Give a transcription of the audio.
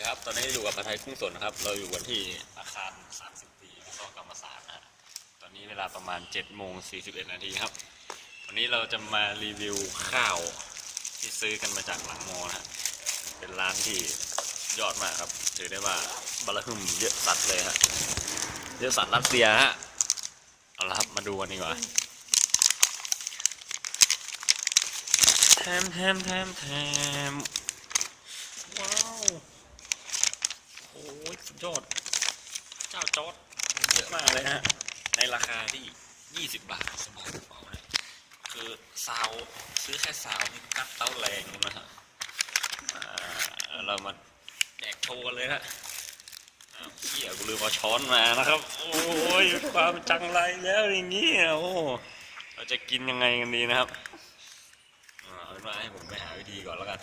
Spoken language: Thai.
นะครับ ตอนนี้อยู่กับผัดไทยกุ้งสดนะครับ เราอยู่กันที่อาคาร 30 ปีวิศวกรรมศาสตร์นะตอนนี้เวลาประมาณ7โมง41 นาทีครับ วันนี้เราจะมารีวิวข้าวที่ซื้อกันมาจากหลังโมนะเป็นร้านที่ยอดมากครับถือได้ว่าบาลาฮึมเยอะสัตว์เลยฮะเยอะสัตว์รัสเซียฮะเอาละครับมาดูกันดีกว่าแทมแทมแทมแทมว้าว โอ้ย สุดยอด เจ้าจอดเยอะมากเลยฮะในราคาที่ 20 บาทสมองเบาเลยคือซาวซื้อแค่ซาวนี่กัดเต้าแรงนะฮะเรามาแดกโชว์กันเลยฮะเหี้ยกูลืมเอาช้อนมานะครับ โอ้ยความจังไรแล้วอย่างงี้โอ้เราจะกินยังไงกันดีนะครับเอาเป็นว่าให้ผมไปหาวิธีก่อนแล้วกัน